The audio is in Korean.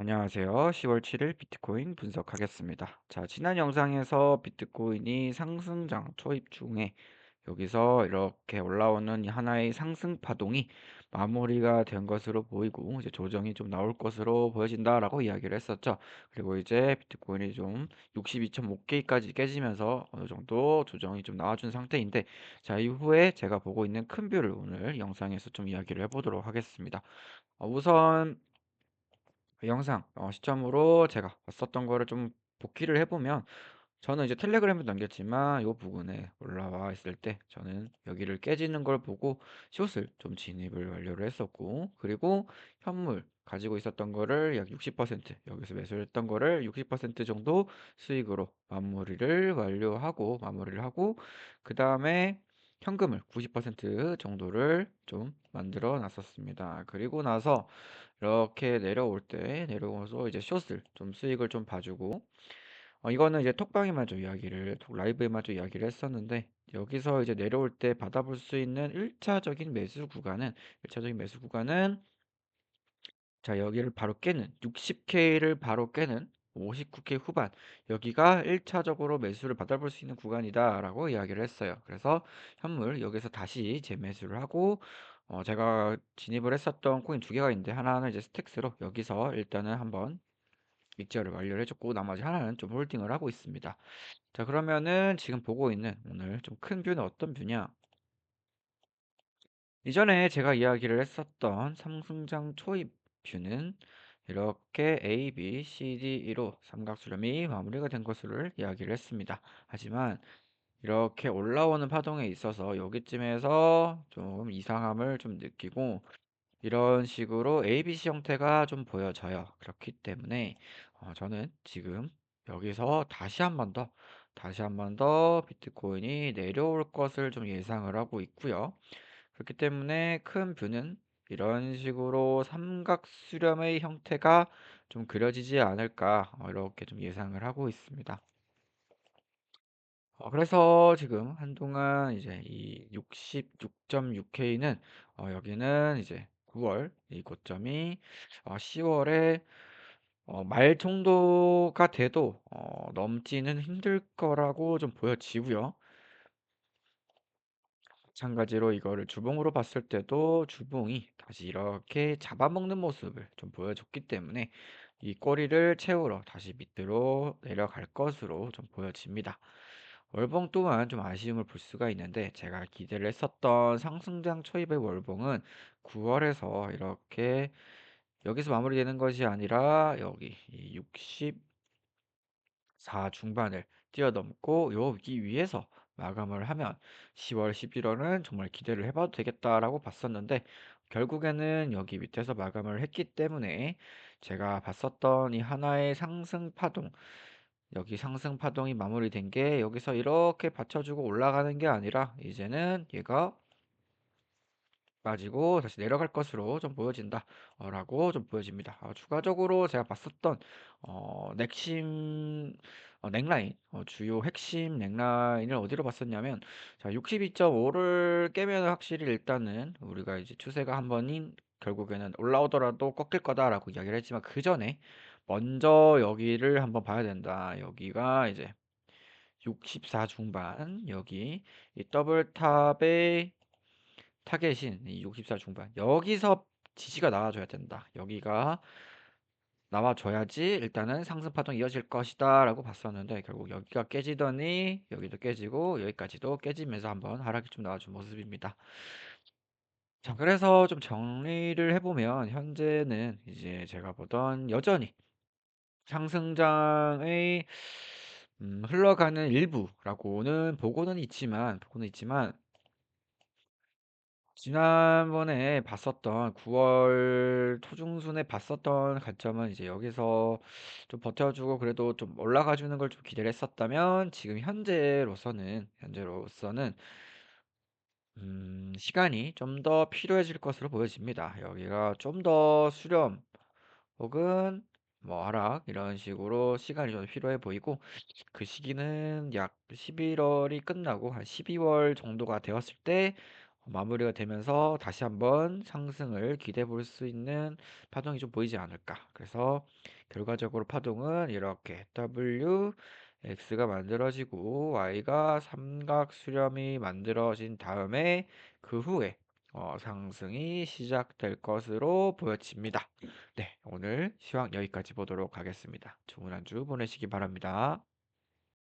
안녕하세요. 10월 7일 비트코인 분석하겠습니다. 자, 지난 영상에서 비트코인이 상승장 초입 중에 여기서 이렇게 올라오는 이 하나의 상승 파동이 마무리가 된 것으로 보이고 이제 조정이 좀 나올 것으로 보여진다라고 이야기를 했었죠. 그리고 이제 비트코인이 좀 62.5K까지 깨지면서 어느 정도 조정이 좀 나와준 상태인데 자, 이후에 제가 보고 있는 큰 뷰를 오늘 영상에서 좀 이야기를 해보도록 하겠습니다. 어, 우선 그 영상 어 시점으로 제가 봤었던 거를 좀 복기를 해 보면 저는 이제 텔레그램에 남겼지만 요 부분에 올라와 있을 때 저는 여기를 깨지는 걸 보고 숏을 좀 진입을 완료를 했었고 그리고 현물 가지고 있었던 거를 약 60% 여기서 매수를 했던 거를 60% 정도 수익으로 마무리를 완료하고 마무리를 하고 그 다음에 현금을 90% 정도를 좀 만들어 놨었습니다. 그리고 나서 이렇게 내려올 때 내려오면서 이제 숏을 좀 수익을 좀 봐주고 어, 이거는 이제 톡방에만 좀 이야기를 좀 이야기를 했었는데 여기서 이제 내려올 때 받아볼 수 있는 1차적인 매수 구간은 1차적인 매수 구간은 자 여기를 바로 깨는 60K를 바로 깨는 59K 후반 여기가 1차적으로 매수를 받아볼 수 있는 구간이다 라고 이야기를 했어요. 그래서 현물 여기서 다시 재매수를 하고 어 제가 진입을 했었던 코인 두 개가 있는데 하나는 이제 스택스로 여기서 일단은 한번 익절을 완료를 해줬고 나머지 하나는 좀 홀딩을 하고 있습니다. 자 그러면은 지금 보고 있는 오늘 좀 큰 뷰는 어떤 뷰냐? 이전에 제가 이야기를 했었던 삼성장 초입 뷰는 이렇게 A, B, C, D로 삼각수렴이 마무리가 된 것을 이야기를 했습니다. 하지만 이렇게 올라오는 파동에 있어서 여기쯤에서 좀 이상함을 좀 느끼고 이런 식으로 ABC 형태가 좀 보여져요. 그렇기 때문에 어, 저는 지금 여기서 다시 한 번 더, 다시 한 번 더 비트코인이 내려올 것을 좀 예상을 하고 있고요. 그렇기 때문에 큰 뷰는 이런 식으로 삼각 수렴의 형태가 좀 그려지지 않을까 어, 이렇게 좀 예상을 하고 있습니다. 어, 그래서 지금 한동안 이제 이 66.6K는 어, 여기는 이제 9월 이 고점이 어, 10월에 어, 말 정도가 돼도 어, 넘지는 힘들 거라고 좀 보여지고요. 마찬가지로 이거를 주봉으로 봤을 때도 주봉이 다시 이렇게 잡아먹는 모습을 좀 보여줬기 때문에 이 꼬리를 채우러 다시 밑으로 내려갈 것으로 좀 보여집니다. 월봉 또한 좀 아쉬움을 볼 수가 있는데 제가 기대를 했었던 상승장 초입의 월봉은 9월에서 이렇게 여기서 마무리되는 것이 아니라 여기 4 중반을 뛰어넘고 여기 위에서 마감을 하면 10월, 11월은 정말 기대를 해봐도 되겠다라고 봤었는데 결국에는 여기 밑에서 마감을 했기 때문에 제가 봤었던 이 하나의 상승 파동 여기 상승 파동이 마무리된 게 여기서 이렇게 받쳐주고 올라가는 게 아니라 이제는 얘가 빠지고 다시 내려갈 것으로 좀 보여진다 어, 라고 좀 보여집니다. 어, 추가적으로 제가 봤었던 어, 넥심 어, 넥라인 어, 주요 핵심 넥라인을 어디로 봤었냐면 자 62.5를 깨면 확실히 일단은 우리가 이제 추세가 한 번인 결국에는 올라오더라도 꺾일 거다라고 이야기를 했지만 그 전에 먼저 여기를 한번 봐야 된다. 여기가 이제 64 중반 여기 이 더블 탑의 타겟인 이64 중반 여기서 지지가 나와줘야 된다. 여기가 나와줘야지 일단은 상승 파동 이어질 것이다 라고 봤었는데 결국 여기가 깨지더니 여기도 깨지고 여기까지도 깨지면서 한번 하락이 좀 나와준 모습입니다. 자 그래서 좀 정리를 해보면 현재는 이제 제가 보던 여전히 상승장의 음, 흘러가는 일부라고는 보고는 있지만 보고는 있지만 지난번에 봤었던 9월 초중순에 봤었던 관점은 이제 여기서 좀 버텨주고 그래도 좀 올라가 주는 걸 좀 기대를 했었다면 지금 현재로서는 현재로서는 음, 시간이 좀 더 필요해질 것으로 보여집니다. 여기가 좀 더 수렴 혹은 뭐 하락 이런 식으로 시간이 좀 필요해 보이고 그 시기는 약 11 월이 끝나고 한 12 월 정도가 되었을 때 마무리가 되면서 다시 한번 상승을 기대해 볼 수 있는 파동이 좀 보이지 않을까. 그래서 결과적으로 파동은 이렇게 W, X가 만들어지고 Y가 삼각 수렴이 만들어진 다음에 그 후에 어, 상승이 시작될 것으로 보여집니다. 네, 오늘 시황 여기까지 보도록 하겠습니다. 좋은 한 주 보내시기 바랍니다.